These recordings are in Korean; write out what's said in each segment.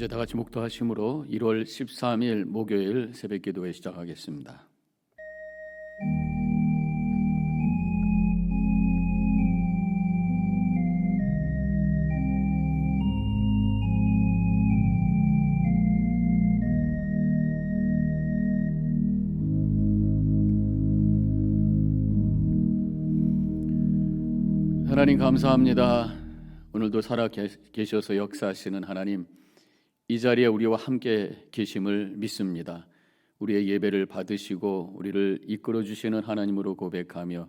이제 다 같이 목도하심으로 1월 13일 목요일 새벽 기도회 시작하겠습니다. 하나님 감사합니다. 오늘도 살아 계셔서 역사하시는 하나님 이 자리에 우리와 함께 계심을 믿습니다. 우리의 예배를 받으시고 우리를 이끌어 주시는 하나님으로 고백하며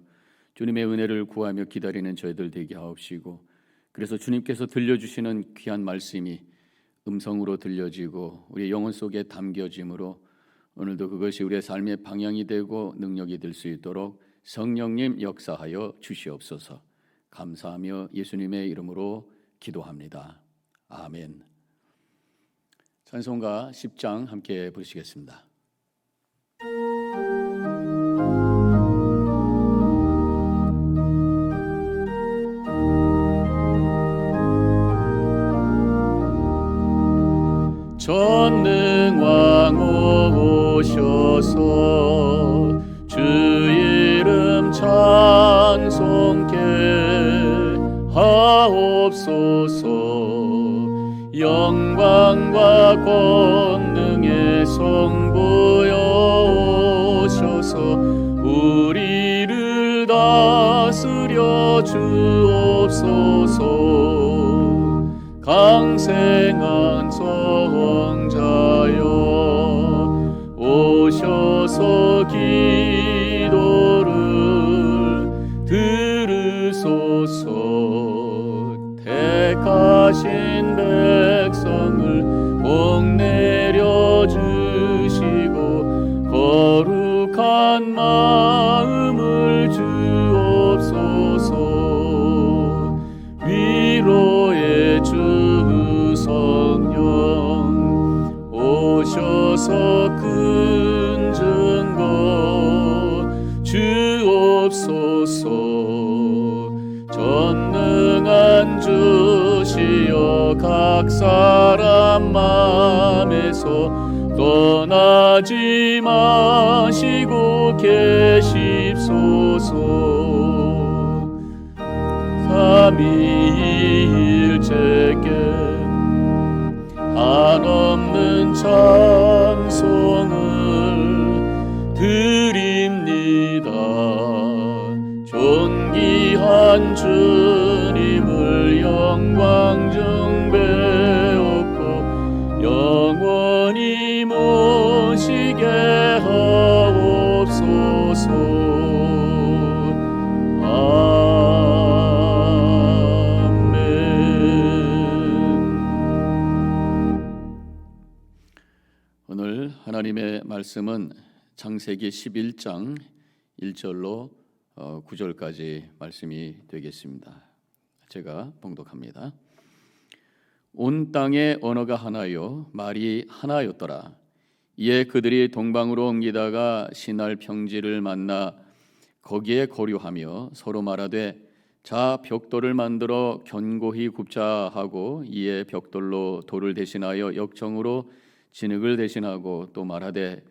주님의 은혜를 구하며 기다리는 저희들 되게 하옵시고 그래서 주님께서 들려주시는 귀한 말씀이 음성으로 들려지고 우리 영혼 속에 담겨짐으로 오늘도 그것이 우리의 삶의 방향이 되고 능력이 될 수 있도록 성령님 역사하여 주시옵소서. 감사하며 예수님의 이름으로 기도합니다. 아멘. 찬송가 10장 함께 부르시겠습니다. 전능왕 오셔서 주 이름 찬송케 하옵소서 영 광과 권능의 성부여 오셔서 우리를 다스려 주옵소서. 강생한 성자여 오셔서 기도를 들으소서. 택하신 계십소서. 삼위일체께 한없는 찬 말씀은 창세기 11장 1절로 9절까지 말씀이 되겠습니다. 제가 봉독합니다. 온 땅의 언어가 하나요 말이 하나였더라. 이에 그들이 동방으로 옮기다가 신할 평지를 만나 거기에 거류하며 서로 말하되 자 벽돌을 만들어 견고히 굽자 하고 이에 벽돌로 돌을 대신하여 역정으로 진흙을 대신하고 또 말하되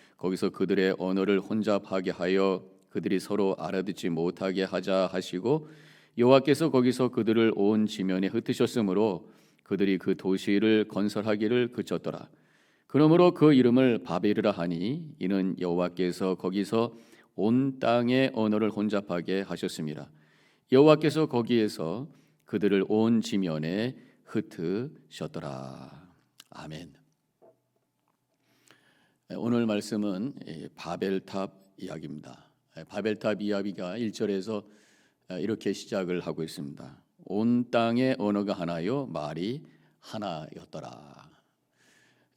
거기서 그들의 언어를 혼잡하게 하여 그들이 서로 알아듣지 못하게 하자 하시고 여호와께서 거기서 그들을 온 지면에 흩으셨으므로 그들이 그 도시를 건설하기를 그쳤더라. 그러므로 그 이름을 바벨이라 하니 이는 여호와께서 거기서 온 땅의 언어를 혼잡하게 하셨습니다. 여호와께서 거기에서 그들을 온 지면에 흩으셨더라. 아멘. 오늘 말씀은 바벨탑 이야기입니다. 바벨탑 이야기가 1절에서 이렇게 시작을 하고 있습니다. 온 땅의 언어가 하나요 말이 하나였더라.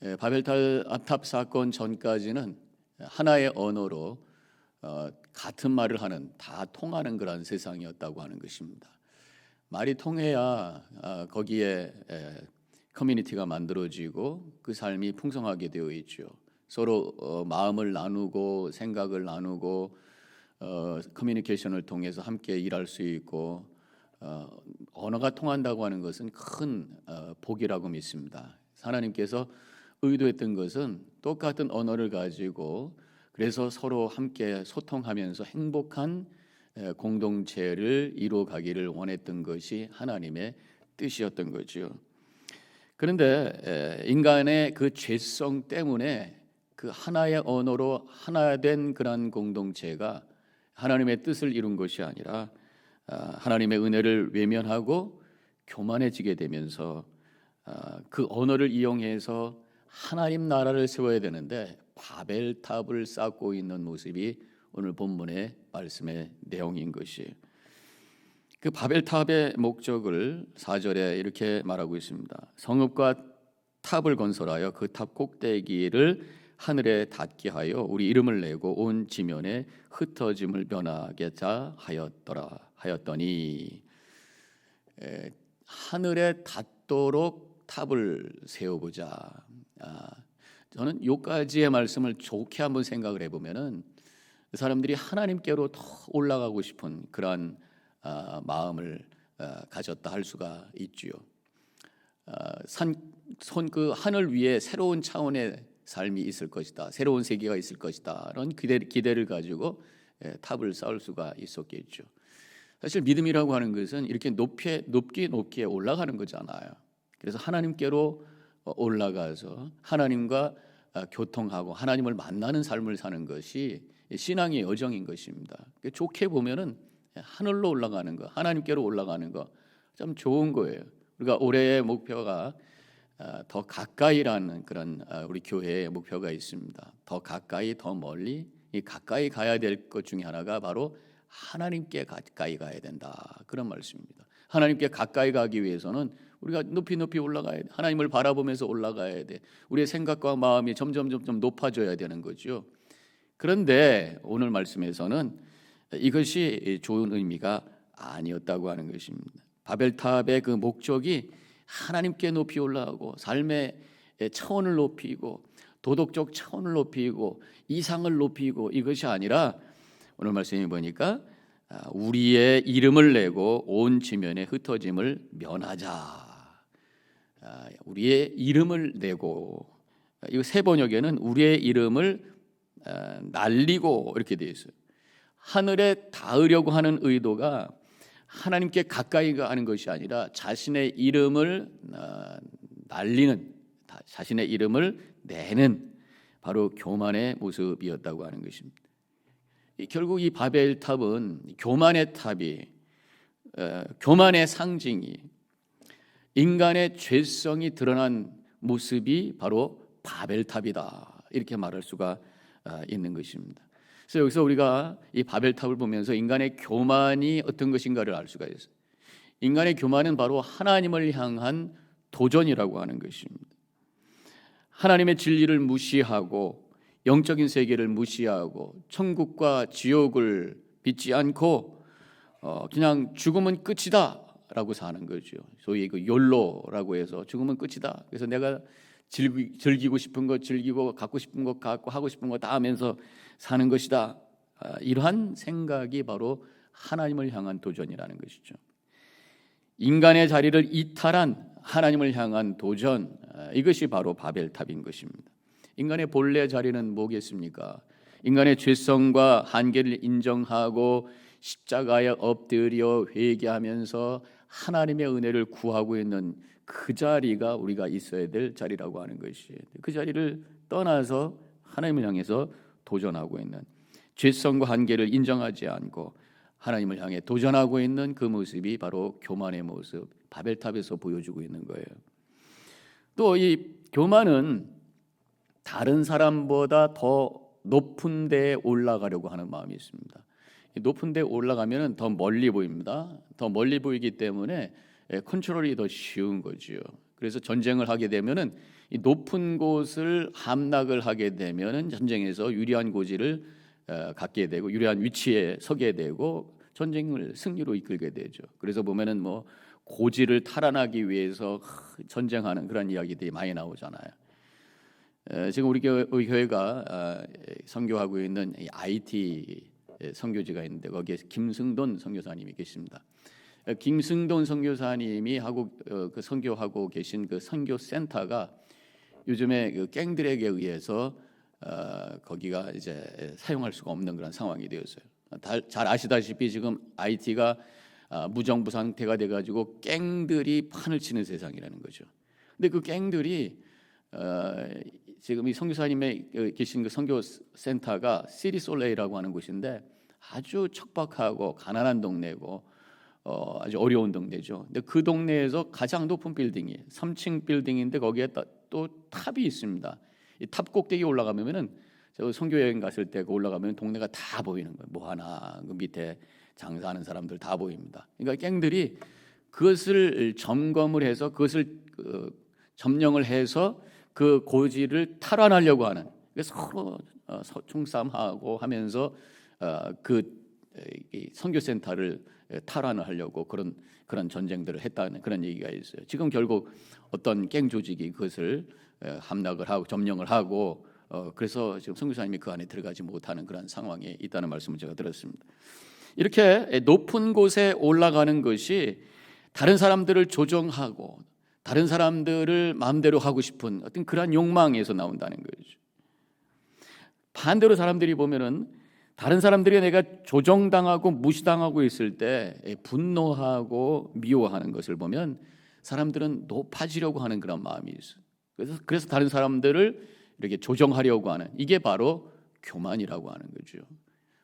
예, 바벨탑 탑 사건 전까지는 하나의 언어로 어, 같은 말을 하는 다 통하는 그런 세상이었다고 하는 것입니다. 말이 통해야 아, 거기에 에, 커뮤니티가 만들어지고 그 삶이 풍성하게 되어 있죠. 서로 어, 마음을 나누고 생각을 나누고 어, 커뮤니케이션을 통해서 함께 일할 수 있고 어, 언어가 통한다고 하는 것은 큰 어, 복이라고 믿습니다. 하나님께서 의도했던 것은 똑같은 언어를 가지고 그래서 서로 함께 소통하면서 행복한 에, 공동체를 이루어가기를 원했던 것이 하나님의 뜻이었던 거죠. 그런데 에, 인간의 그 죄성 때문에 그 하나의 언어로 하나 된 그런 공동체가 하나님의 뜻을 이룬 것이 아니라 아, 하나님의 은혜를 외면하고 교만해지게 되면서 아, 그 언어를 이용해서 하나님 나라를 세워야 되는데 바벨탑을 쌓고 있는 모습이 오늘 본문의 말씀의 내용인 것이 그 바벨탑의 목적을 4절에 이렇게 말하고 있습니다. 성읍과 탑을 건설하여 그 탑 꼭대기를 하늘에 닿게 하여 우리 이름을 내고 온 지면에 흩어짐을 변하게 자 하였더라 하였더니 에, 하늘에 닿도록 탑을 세워보자. 아, 저는 요까지의 말씀을 좋게 한번 생각을 해보면은 사람들이 하나님께로 더 올라가고 싶은 그러한 아, 마음을 아, 가졌다 할 수가 있지요. 아, 산손 그 하늘 위에 새로운 차원의 삶이 있을 것이다. 새로운 세계가 있을 것이다. 이런 기대, 기대를 가지고 예, 탑을 쌓을 수가 있었겠죠. 사실 믿음이라고 하는 것은 이렇게 높게 높게 높게 올라가는 거잖아요. 그래서 하나님께로 어, 올라가서 하나님과 아, 교통하고 하나님을 만나는 삶을 사는 것이 신앙의 여정인 것입니다. 좋게 보면은 하늘로 올라가는 거, 하나님께로 올라가는 거 참 좋은 거예요. 우리가 올해의 목표가 아, 더 가까이라는 그런 아, 우리 교회의 목표가 있습니다. 더 가까이, 더 멀리 이 가까이 가야 될 것 중에 하나가 바로 하나님께 가까이 가야 된다 그런 말씀입니다. 하나님께 가까이 가기 위해서는 우리가 높이 높이 올라가야 돼. 하나님을 바라보면서 올라가야 돼. 우리의 생각과 마음이 점점 점점 높아져야 되는 거죠. 그런데 오늘 말씀에서는 이것이 좋은 의미가 아니었다고 하는 것입니다. 바벨탑의 그 목적이 하나님께 높이 올라가고 삶의 차원을 높이고 도덕적 차원을 높이고 이상을 높이고 이것이 아니라 오늘 말씀에 보니까 아, 우리의 이름을 내고 온 지면에 흩어짐을 면하자. 아, 우리의 이름을 내고 이거 세 번역에는 우리의 이름을 아, 날리고 이렇게 되어 있어요. 하늘에 닿으려고 하는 의도가 하나님께 가까이 가는 것이 아니라 자신의 이름을 날리는 자신의 이름을 내는 바로 교만의 모습이었다고 하는 것입니다. 결국 이 바벨 탑은 교만의 탑이 어, 교만의 상징이 인간의 죄성이 드러난 모습이 바로 바벨 탑이다 이렇게 말할 수가 어, 있는 것입니다. 그래서 여기서 우리가 이 바벨 탑을 보면서 인간의 교만이 어떤 것인가를 알 수가 있어요. 인간의 교만은 바로 하나님을 향한 도전이라고 하는 것입니다. 하나님의 진리를 무시하고 영적인 세계를 무시하고 천국과 지옥을 믿지 않고 어, 그냥 죽으면 끝이다라고 사는 거죠. 소위 그 욜로라고 해서 죽으면 끝이다. 그래서 내가 즐기, 즐기고 싶은 것 즐기고 갖고 싶은 것 갖고 하고 싶은 거 다 하면서 사는 것이다. 아, 이러한 생각이 바로 하나님을 향한 도전이라는 것이죠. 인간의 자리를 이탈한 하나님을 향한 도전 아, 이것이 바로 바벨탑인 것입니다. 인간의 본래 자리는 뭐겠습니까? 인간의 죄성과 한계를 인정하고 십자가에 엎드려 회개하면서 하나님의 은혜를 구하고 있는 그 자리가 우리가 있어야 될 자리라고 하는 것이 그 자리를 떠나서 하나님을 향해서 도전하고 있는 죄성과 한계를 인정하지 않고 하나님을 향해 도전하고 있는 그 모습이 바로 교만의 모습 바벨탑에서 보여주고 있는 거예요. 또 이 교만은 다른 사람보다 더 높은 데에 올라가려고 하는 마음이 있습니다. 높은 데 올라가면 더 멀리 보입니다. 더 멀리 보이기 때문에 예, 컨트롤이 더 쉬운 거죠. 그래서 전쟁을 하게 되면은 이 높은 곳을 함락을 하게 되면은 전쟁에서 유리한 고지를 어, 갖게 되고 유리한 위치에 서게 되고 전쟁을 승리로 이끌게 되죠. 그래서 보면은 뭐 고지를 탈환하기 위해서 전쟁하는 그런 이야기들이 많이 나오잖아요. 에, 지금 우리 교회, 우리 교회가 아, 선교하고 있는 이 IT 선교지가 있는데 거기에 김승돈 선교사님이 계십니다. 에, 김승돈 선교사님이 하고 어, 그 선교하고 계신 그 선교 센터가 요즘에 그 갱들에게 의해서 어, 거기가 이제 사용할 수가 없는 그런 상황이 되었어요. 다- 잘 아시다시피 지금 IT가 아, 무정부 상태가 돼가지고 갱들이 판을 치는 세상이라는 거죠. 근데 그 갱들이 어, 지금 이 선교사님의 그 계신 그 선교 센터가 시리솔레이라고 하는 곳인데 아주 척박하고 가난한 동네고 어, 아주 어려운 동네죠. 근데 그 동네에서 가장 높은 빌딩이 3층 빌딩인데 거기에 따- 또 탑이 있습니다. 이 탑 꼭대기 올라가면은 저 선교 여행 갔을 때 그 올라가면 동네가 다 보이는 거예요. 뭐 하나 그 밑에 장사하는 사람들 다 보입니다. 그러니까 갱들이 그것을 점검을 해서 그것을 그 점령을 해서 그 고지를 탈환하려고 하는 그래서 서로 어, 서- 총싸움하고 하면서 어, 그이 선교센터를 탈환을 하려고 그런 그런 전쟁들을 했다는 그런 얘기가 있어요. 지금 결국 어떤 갱 조직이 그것을 에, 함락을 하고 점령을 하고 어, 그래서 지금 선교사님이 그 안에 들어가지 못하는 그런 상황에 있다는 말씀을 제가 들었습니다. 이렇게 높은 곳에 올라가는 것이 다른 사람들을 조종하고 다른 사람들을 마음대로 하고 싶은 어떤 그러한 욕망에서 나온다는 거죠. 반대로 사람들이 보면은 다른 사람들이 내가 조정당하고 무시당하고 있을 때 분노하고 미워하는 것을 보면 사람들은 높아지려고 하는 그런 마음이 있어요. 그래서 그래서 다른 사람들을 이렇게 조정하려고 하는 이게 바로 교만이라고 하는 거죠.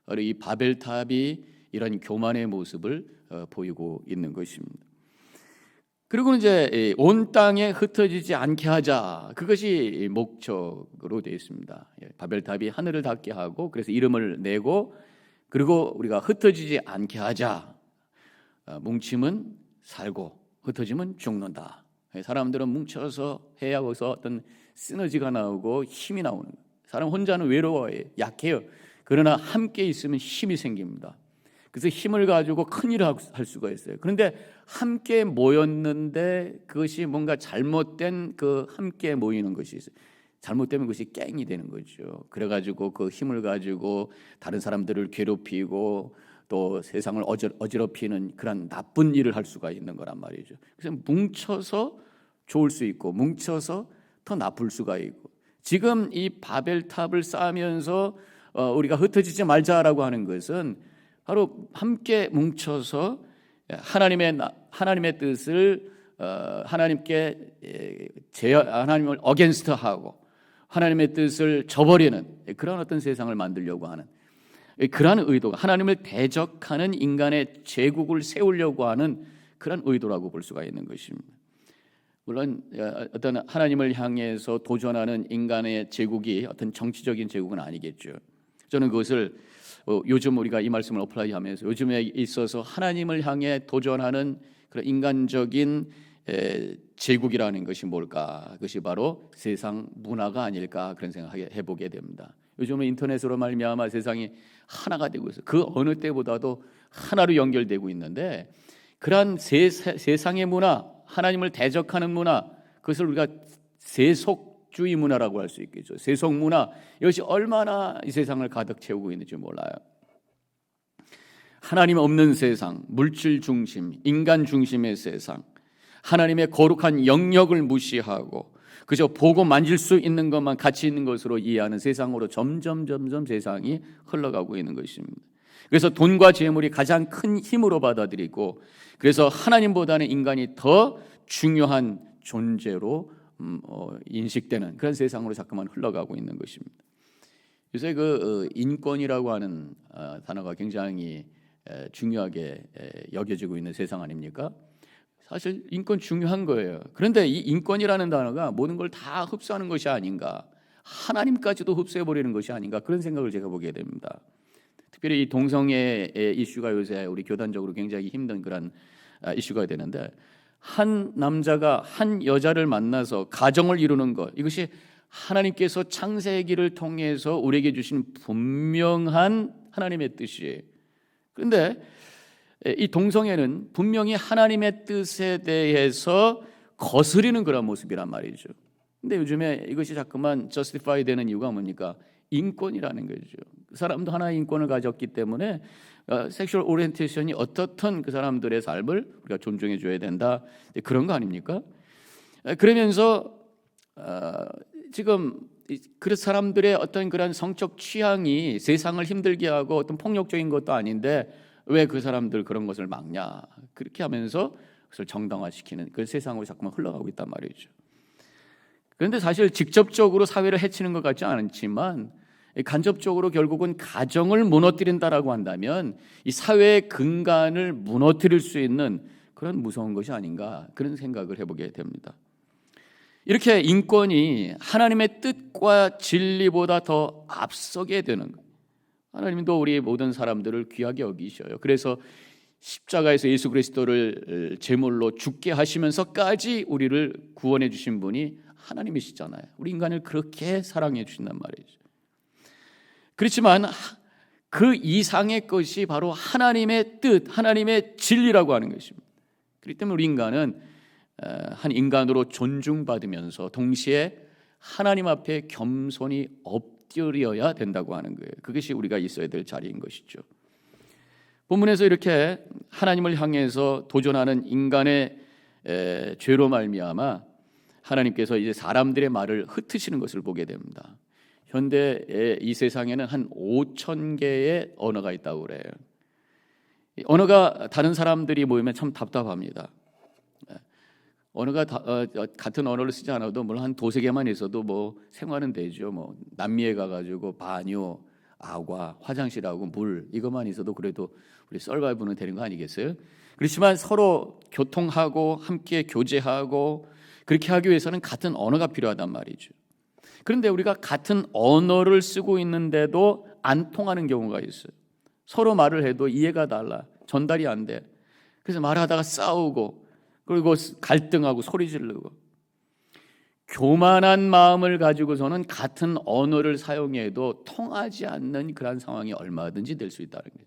바로 이 바벨탑이 이런 교만의 모습을 어, 보이고 있는 것입니다. 그리고 이제 이온 땅에 흩어지지 않게 하자 그것이 목적으로 되어 있습니다. 예, 바벨탑이 하늘을 닿게 하고 그래서 이름을 내고 그리고 우리가 흩어지지 않게 하자. 어, 뭉치면 살고 흩어지면 죽는다. 예, 사람들은 뭉쳐서 해야 거기서 어떤 시너지가 나오고 힘이 나오는. 사람 혼자는 외로워요. 약해요. 그러나 함께 있으면 힘이 생깁니다. 그래서 힘을 가지고 큰 일을 할 수가 있어요. 그런데 함께 모였는데 그것이 뭔가 잘못된 그 함께 모이는 것이 있어요. 잘못되면 그것이 깽이 되는 거죠. 그래가지고 그 힘을 가지고 다른 사람들을 괴롭히고 또 세상을 어지- 어지럽히는 그런 나쁜 일을 할 수가 있는 거란 말이죠. 그래서 뭉쳐서 좋을 수 있고 뭉쳐서 더 나쁠 수가 있고 지금 이 바벨탑을 쌓으면서 어, 우리가 흩어지지 말자라고 하는 것은 바로 함께 뭉쳐서 하나님의 나- 하나님의 뜻을 어, 하나님께 예, 제 하나님을 어겐스트하고 하나님의 뜻을 저버리는 그런 어떤 세상을 만들려고 하는 그러한 의도가 하나님을 대적하는 인간의 제국을 세우려고 하는 그런 의도라고 볼 수가 있는 것입니다. 물론 어, 어떤 하나님을 향해서 도전하는 인간의 제국이 어떤 정치적인 제국은 아니겠죠. 저는 그것을 어, 요즘 우리가 이 말씀을 어플라이하면서 요즘에 있어서 하나님을 향해 도전하는 그런 인간적인 에, 제국이라는 것이 뭘까? 그것이 바로 세상 문화가 아닐까 그런 생각을 해보게 됩니다. 요즘은 인터넷으로 말미암아 세상이 하나가 되고 있어요. 그 어느 때보다도 하나로 연결되고 있는데 그러한 세, 세상의 문화, 하나님을 대적하는 문화, 그것을 우리가 세속 주의 문화라고 할 수 있겠죠. 세속 문화 이것이 얼마나 이 세상을 가득 채우고 있는지 몰라요. 하나님 없는 세상, 물질 중심, 인간 중심의 세상, 하나님의 거룩한 영역을 무시하고 그저 보고 만질 수 있는 것만 가치 있는 것으로 이해하는 세상으로 점점 점점 세상이 흘러가고 있는 것입니다. 그래서 돈과 재물이 가장 큰 힘으로 받아들이고 그래서 하나님보다는 인간이 더 중요한 존재로 음, 어, 인식되는 그런 세상으로 자꾸만 흘러가고 있는 것입니다. 요새 그 어, 인권이라고 하는 어, 단어가 굉장히 에, 중요하게 에, 여겨지고 있는 세상 아닙니까? 사실 인권 중요한 거예요. 그런데 이 인권이라는 단어가 모든 걸 다 흡수하는 것이 아닌가, 하나님까지도 흡수해 버리는 것이 아닌가 그런 생각을 제가 보게 됩니다. 특별히 이 동성애 이슈가 요새 우리 교단적으로 굉장히 힘든 그런 아, 이슈가 되는데 한 남자가 한 여자를 만나서 가정을 이루는 것 이것이 하나님께서 창세기를 통해서 우리에게 주신 분명한 하나님의 뜻이에요. 그런데 이 동성애는 분명히 하나님의 뜻에 대해서 거스리는 그런 모습이란 말이죠. 근데 요즘에 이것이 자꾸만 justify 되는 이유가 뭡니까? 인권이라는 거죠. 그 사람도 하나의 인권을 가졌기 때문에 섹슈얼 오리엔테이션이 어떻든 그 사람들의 삶을 우리가 존중해 줘야 된다. 그런 거 아닙니까? 그러면서 어, 지금 그 사람들의 어떤 그런 성적 취향이 세상을 힘들게 하고 어떤 폭력적인 것도 아닌데 왜 그 사람들 그런 것을 막냐 그렇게 하면서 그것을 정당화시키는 그 세상으로 자꾸만 흘러가고 있단 말이죠. 그런데 사실 직접적으로 사회를 해치는 것 같지 않지만 간접적으로 결국은 가정을 무너뜨린다라고 한다면 이 사회의 근간을 무너뜨릴 수 있는 그런 무서운 것이 아닌가 그런 생각을 해보게 됩니다. 이렇게 인권이 하나님의 뜻과 진리보다 더 앞서게 되는 하나님도 우리 모든 사람들을 귀하게 여기셔요. 그래서 십자가에서 예수 그리스도를 제물로 죽게 하시면서까지 우리를 구원해 주신 분이 하나님이시잖아요. 우리 인간을 그렇게 사랑해 주신단 말이죠. 그렇지만 그 이상의 것이 바로 하나님의 뜻, 하나님의 진리라고 하는 것입니다. 그렇기 때문에 우리 인간은 한 인간으로 존중받으면서 동시에 하나님 앞에 겸손히 엎드려야 된다고 하는 거예요. 그것이 우리가 있어야 될 자리인 것이죠. 본문에서 이렇게 하나님을 향해서 도전하는 인간의 죄로 말미암아 하나님께서 이제 사람들의 말을 흩으시는 것을 보게 됩니다. 현대의 이 세상에는 한 5천 개의 언어가 있다고 그래요. 언어가 다른 사람들이 모이면 참 답답합니다. 언어가 다, 어, 어, 같은 언어를 쓰지 않아도 물론 한 도세 개만 있어도 뭐 생활은 되죠. 뭐 남미에 가가지고 반요, 아과, 화장실하고 물 이것만 있어도 그래도 우리 썰바이브는 되는 거 아니겠어요? 그렇지만 서로 교통하고 함께 교제하고 그렇게 하기 위해서는 같은 언어가 필요하단 말이죠. 그런데 우리가 같은 언어를 쓰고 있는데도 안 통하는 경우가 있어요. 서로 말을 해도 이해가 달라. 전달이 안 돼. 그래서 말하다가 싸우고 그리고 갈등하고 소리 지르고 교만한 마음을 가지고서는 같은 언어를 사용해도 통하지 않는 그런 상황이 얼마든지 될 수 있다는 거예요.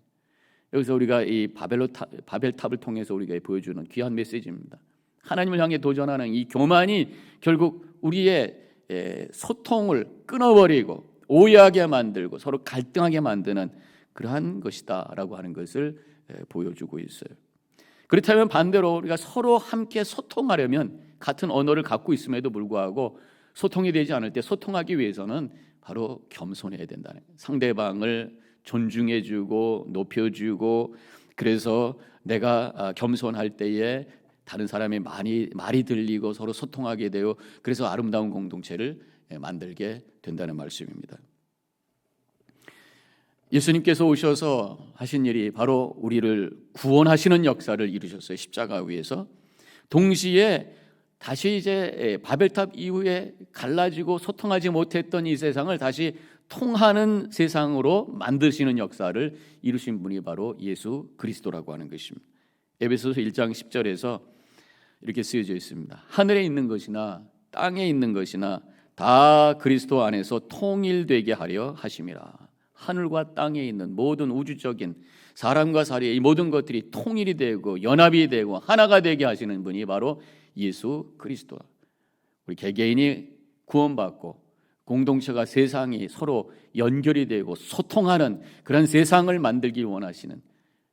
여기서 우리가 이 바벨로 타, 바벨탑을 통해서 우리가 보여주는 귀한 메시지입니다. 하나님을 향해 도전하는 이 교만이 결국 우리의 소통을 끊어버리고 오해하게 만들고 서로 갈등하게 만드는 그러한 것이다라고 하는 것을 보여주고 있어요. 그렇다면 반대로 우리가 서로 함께 소통하려면 같은 언어를 갖고 있음에도 불구하고 소통이 되지 않을 때 소통하기 위해서는 바로 겸손해야 된다는 상대방을 존중해주고 높여주고 그래서 내가 아, 겸손할 때에 다른 사람의 말이 말이 들리고 서로 소통하게 되어 그래서 아름다운 공동체를 예, 만들게 된다는 말씀입니다. 예수님께서 오셔서 하신 일이 바로 우리를 구원하시는 역사를 이루셨어요. 십자가 위에서. 동시에 다시 이제 예, 바벨탑 이후에 갈라지고 소통하지 못했던 이 세상을 다시 통하는 세상으로 만드시는 역사를 이루신 분이 바로 예수 그리스도라고 하는 것입니다. 에베소서 1장 10절에서 이렇게 쓰여져 있습니다. 하늘에 있는 것이나 땅에 있는 것이나 다 그리스도 안에서 통일되게 하려 하심이라. 하늘과 땅에 있는 모든 우주적인 사람과 사리의 이 모든 것들이 통일이 되고 연합이 되고 하나가 되게 하시는 분이 바로 예수 그리스도. 우리 개개인이 구원받고 공동체가 세상이 서로 연결이 되고 소통하는 그런 세상을 만들기 원하시는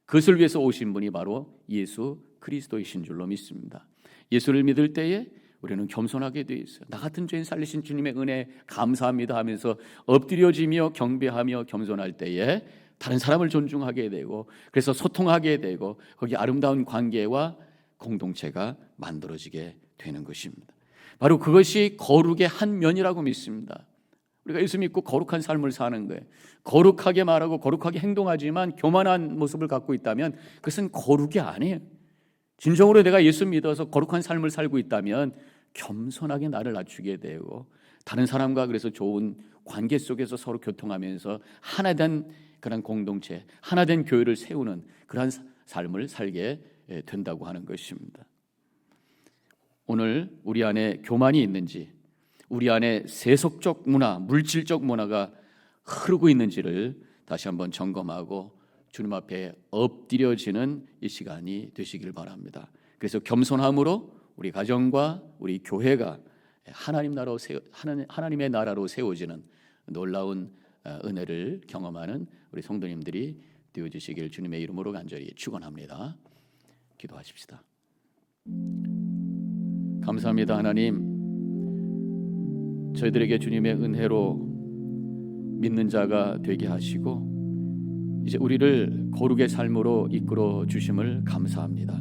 그것을 위해서 오신 분이 바로 예수 그리스도이신 줄로 믿습니다. 예수를 믿을 때에 우리는 겸손하게 되어 있어요. 나 같은 죄인 살리신 주님의 은혜 감사합니다 하면서 엎드려지며 경배하며 겸손할 때에 다른 사람을 존중하게 되고 그래서 소통하게 되고 거기 아름다운 관계와 공동체가 만들어지게 되는 것입니다. 바로 그것이 거룩의 한 면이라고 믿습니다. 우리가 예수 믿고 거룩한 삶을 사는 거예요. 거룩하게 말하고 거룩하게 행동하지만 교만한 모습을 갖고 있다면 그것은 거룩이 아니에요. 진정으로 내가 예수 믿어서 거룩한 삶을 살고 있다면 겸손하게 나를 낮추게 되고 다른 사람과 그래서 좋은 관계 속에서 서로 교통하면서 하나된 그런 공동체, 하나된 교회를 세우는 그러한 삶을 살게 된다고 하는 것입니다. 오늘 우리 안에 교만이 있는지, 우리 안에 세속적 문화, 물질적 문화가 흐르고 있는지를 다시 한번 점검하고 주님 앞에 엎드려지는 이 시간이 되시길 바랍니다. 그래서 겸손함으로 우리 가정과 우리 교회가 하나님 나라로 하나님, 하나님의 나라로 세워지는 놀라운 어, 은혜를 경험하는 우리 성도님들이 되어 주시길 주님의 이름으로 간절히 축원합니다. 기도하십시다. 감사합니다 하나님. 저희들에게 주님의 은혜로 믿는 자가 되게 하시고 이제 우리를 거룩의 삶으로 이끌어 주심을 감사합니다.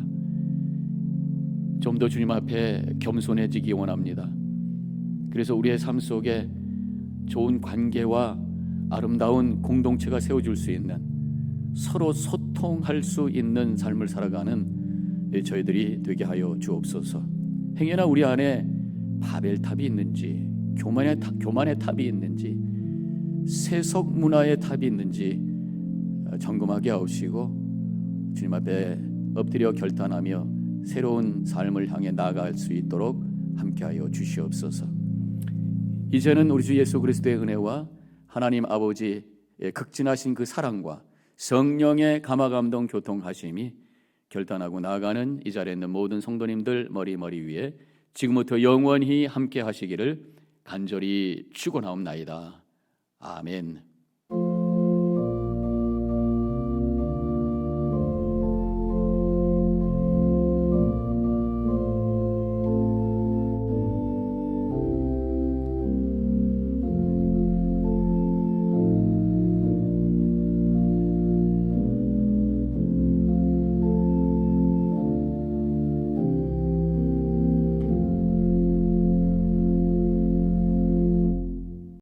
좀 더 주님 앞에 겸손해지기 원합니다. 그래서 우리의 삶 속에 좋은 관계와 아름다운 공동체가 세워질 수 있는 서로 소통할 수 있는 삶을 살아가는 저희들이 되게 하여 주옵소서. 행여나 우리 안에 바벨탑이 있는지 교만의 탑, 교만의 탑이 있는지 세속 문화의 탑이 있는지 점검하게 하시고 주님 앞에 엎드려 결단하며 새로운 삶을 향해 나아갈 수 있도록 함께하여 주시옵소서. 이제는 우리 주 예수 그리스도의 은혜와 하나님 아버지의 극진하신 그 사랑과 성령의 감화감동 교통하심이 결단하고 나아가는 이 자리에 있는 모든 성도님들 머리 머리 위에 지금부터 영원히 함께 하시기를 간절히 축원하옵나이다. 아멘.